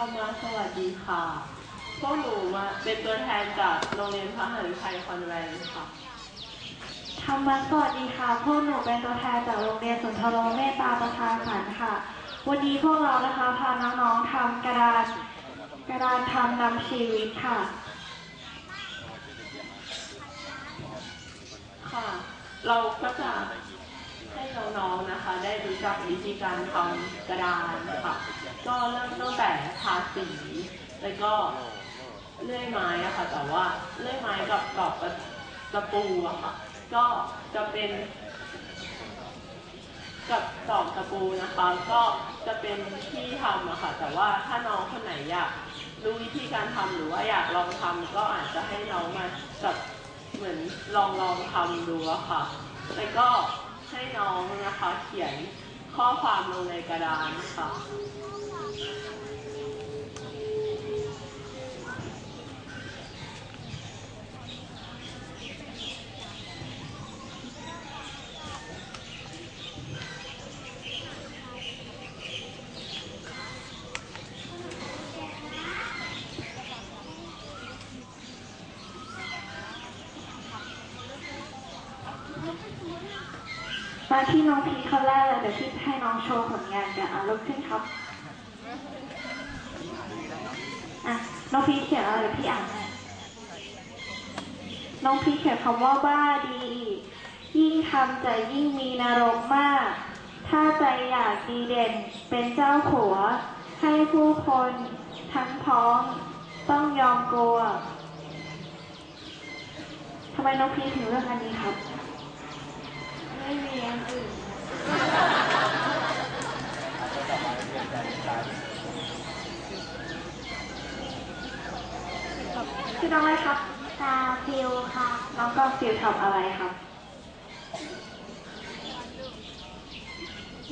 เข้ามาสวัสดีค่ะ พวกหนูมาเป็นตัวแทนจากโรงเรียนพระหฤทัยคอนแวนต์ค่ะธรรมะสวัสดีค่ะพวกหนูเป็นตัวแทนจากโรงเรียนสุนทรเมตตาประชาสรรค์ค่ะ วันนี้พวกเรานะคะพาน้องๆทำกระดานกระดานทำนำชีวิตค่ะ ค่ะ เราก็จะให้น้องๆนะคะ ได้รู้จักวิธีการทำกระดานค่ะ ก็เริ่มตั้งแต่ทาสีแล้วก็เลื่อยไม้อะค่ะ แต่ว่าเลื่อยไม้กับกรอบตะปูอะค่ะ ก็จะเป็นกับตอกตะปูนะคะ ก็จะเป็นที่ทำอะค่ะ แต่ว่าถ้าน้องคนไหนอยากรู้วิธีการทำหรือว่าอยากลองทำก็อาจจะให้น้องมากับเหมือนลองลองทำดูอะค่ะ แล้วก็ให้น้องนะคะเขียน ข้อความลงในกระดานค่ะ มาที่น้องพีคนแรกเลยเดี๋ยวพี่ให้น้องโชว์ผลงานกันอะลุกขึ้นครับอะน้องพีเขียนอะไรพี่อ่านให้น้องพีเขียนคำว่าบ้าดี ยิ่งทำจะยิ่งมีนรกมาก ถ้าใจอยากดีเด่นเป็นเจ้าขัว ให้ผู้คนทั้งพ้องต้องยอมกลัวทำไมน้องพีถึงเลือกอันนี้ครับ ไม่มีอันอื่นชื่อน้องอะไรครับตาฟิวค่ะ น้องก็ฟิวทำอะไรครับ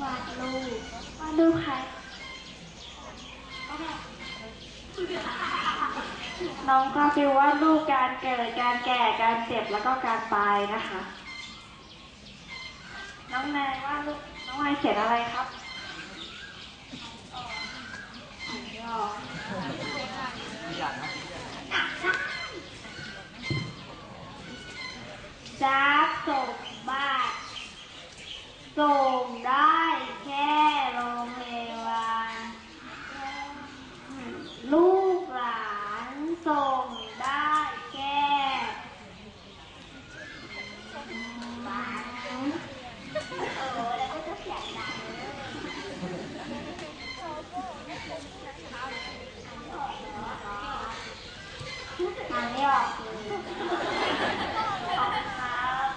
วาดรูปวาดรูปใครน้องก็ฟิววาดรูปการเกิด การแก่ การเจ็บ แล้วก็การตายนะคะ น้องนายว่าลูกน้องนายเขียนอะไรครับ อ๋อกส่งบ้านส่งได้แค่โรงพยาบาลลูกหลานส่งได้แค่บ้าน เออแล้วก็จะเสียงดังอ่านไม่ออกเลยขอบคุณครับ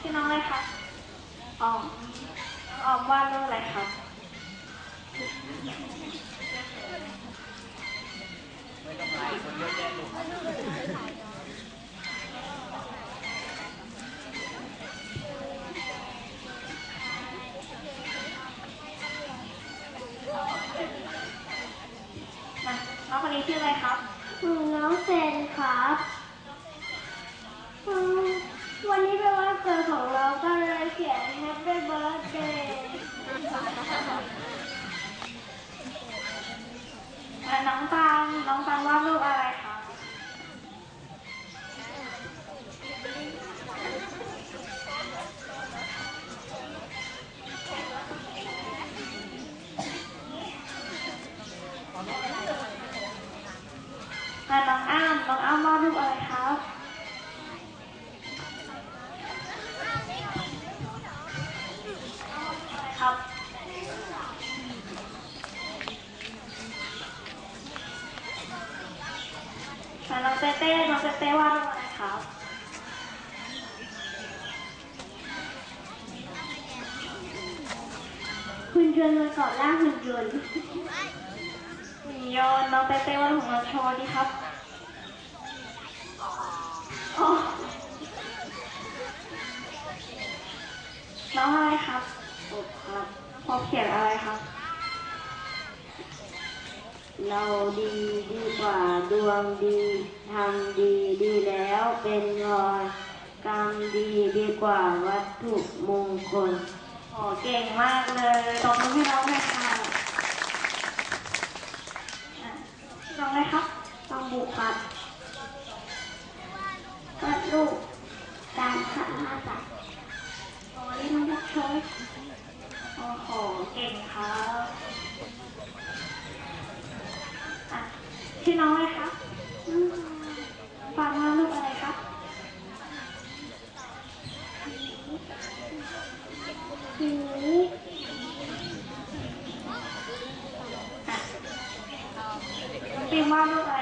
ชื่อน้องอะไรครับอ อมน้องออมวาดรูปอะไรครับมาน้องคนนี้ชื่ออะไรครับ น้องเซนครับอืม วันนี้เป็นวันเกิดของเราก็เลยเขียน Happy Birthday น้องตังน้องตังวาดรูปอะไรคะ เต้เต้น้องเต้เต้ว่าดรูปอะไรครับคุณชวนมาเกาะล่างหุ่นยนต์หุ่นยนต์น้องเต้เต้ว่าดหุ่นยนต์โชว์ดิครับอ๋อน้องอะไรครับอบครับพอเขียนอะไรครับ เราดีดีกว่าดวงดีทำดีดีแล้วเป็นรอยกรรมดีดีกว่าวัตถุมงคลโอเก่งมากเลยตบมือพี่ร้องเลยค่ะร้องเลยครับต้องบุกครับก็ลูก สีอะ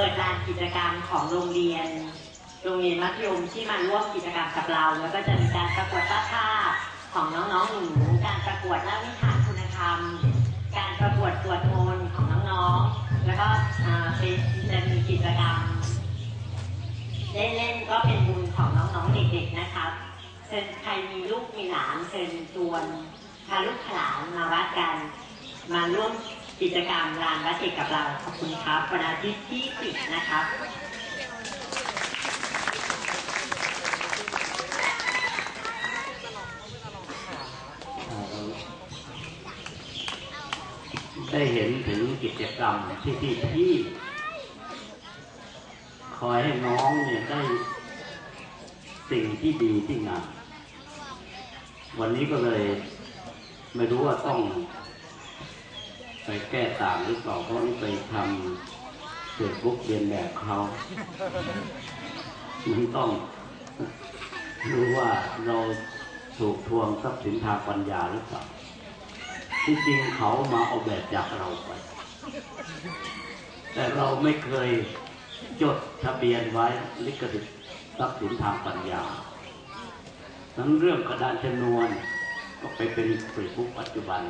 ปิดลานกิจกรรมของโรงเรียน โรงเรียนมัธยมที่มาร่วมกิจกรรมกับเรา แล้วก็จะมีการประกวดวาดภาพของน้องๆหนูการประกวดเล่านิทานคุณธรรม การประกวดสวดมนของน้องๆ แล้วก็เป็นจะมีกิจกรรมเล่นๆก็เป็นบุญของน้องๆเด็กๆนะครับเชิญใครมีลูกมีหลานเชิญชวนพาลูกหลานมาวัดกัน มาร่วม กิจกรรมลานวัดเด็กกับเรา ขอบคุณครับ วันอาทิตย์ที่10นะครับได้เห็นถึงกิจกรรมที่ที่ที่คอยให้น้องเนี่ยได้สิ่งที่ดีที่งามวันนี้ก็เลยไม่รู้ว่าต้อง ไปแก้ต่างหรือเปล่าเพราะนี่ไปทำเฟซบุ๊กเรียนแบบเขามันต้องรู้ว่าเราถูกทวงทรัพย์สินทางปัญญาหรือเปล่าที่จริงเขามาเอาแบบจากเราไป แต่เราไม่เคยจดทะเบียนไว้ลิขสิทธิ์ทรัพย์สินทางปัญญา ทั้งเรื่องกระดานชนวนก็ไปเป็นเฟซบุ๊กปัจจุบัน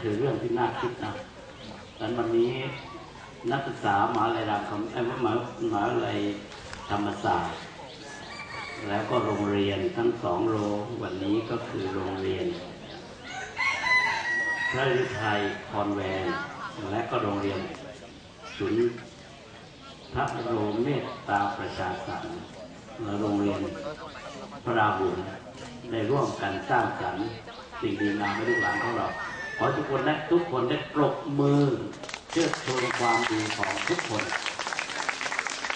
คือเรื่องที่น่าคิดนะดังนั้นวันนี้นักศึกษามหาลัยรามคำเอ้ยมหามหาลัยธรรมศาสตร์ แล้วก็โรงเรียนทั้งสองโรงวันนี้ก็คือโรงเรียน พระฤทัยคอนแวนต์และก็โรงเรียนศูนย์พระโรเมตตาประชาสรรค์และโรงเรียนพระราบุญได้ร่วมกันสร้างสรรค์สิ่งดีงามให้ลูกหลานของเรา ขอทุกคนและทุกคนได้ปรบมือเชิดชูความดีของทุกคน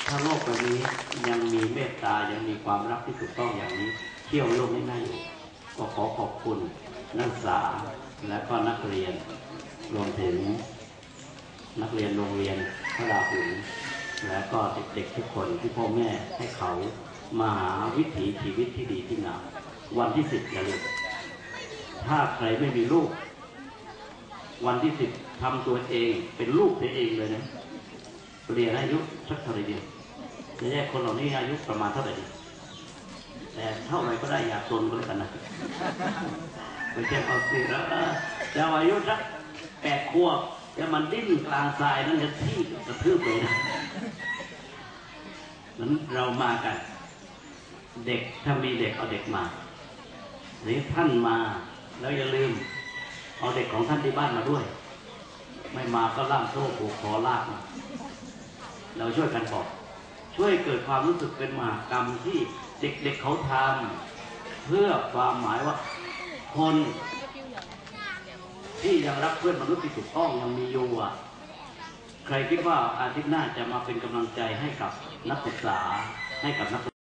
ถ้าโลกใบนี้ยังมีเมตตายังมีความรักที่ถูกต้องอย่างนี้ เที่ยวโลกไม่น่าอยู่ก็ขอขอบคุณนักศึกษาและก็นักเรียนรวมถึงนักเรียนโรงเรียนพระราหุลและก็เด็กๆทุกคนที่พ่อแม่ให้เขามาหาวิถีชีวิตที่ดีที่งามวันที่สิบอย่าลืมถ้าใครไม่มีลูก วันที่สิบทำตัวเองเป็นลูกตัวเองเลยนะเปลี่ยนอายุสักเท่าไหรเดียวจะแยกคนเหล่านี้อายุประมาณเท่าไหร่แต่เท่าไหรก็ได้อย่าตนก็แล้วกันนะไม่ใช่เอาสิแล้วจะอาอายุสักแปดขวบจะมันดิ้นกลางทรายนั่นจะที่กระทืบเลยนะนั้นเรามากัน เด็กถ้ามีเด็กเอาเด็กมาหรือท่านมาแล้วอย่าลืม เอาเด็กของท่านที่บ้านมาด้วย ไม่มาก็ล่ามโซ่ผูกคอลากมาเราช่วยกันบอก ช่วยเกิดความรู้สึกเป็นมหากรรมที่เด็กๆเขาทำเพื่อความหมายว่า คนที่ยังรักเพื่อนมนุษย์ที่ถูกต้องยังมีอยู่อะ ใครคิดว่าอาทิตย์หน้าจะมาเป็นกำลังใจให้กับนักศึกษาให้กับนัก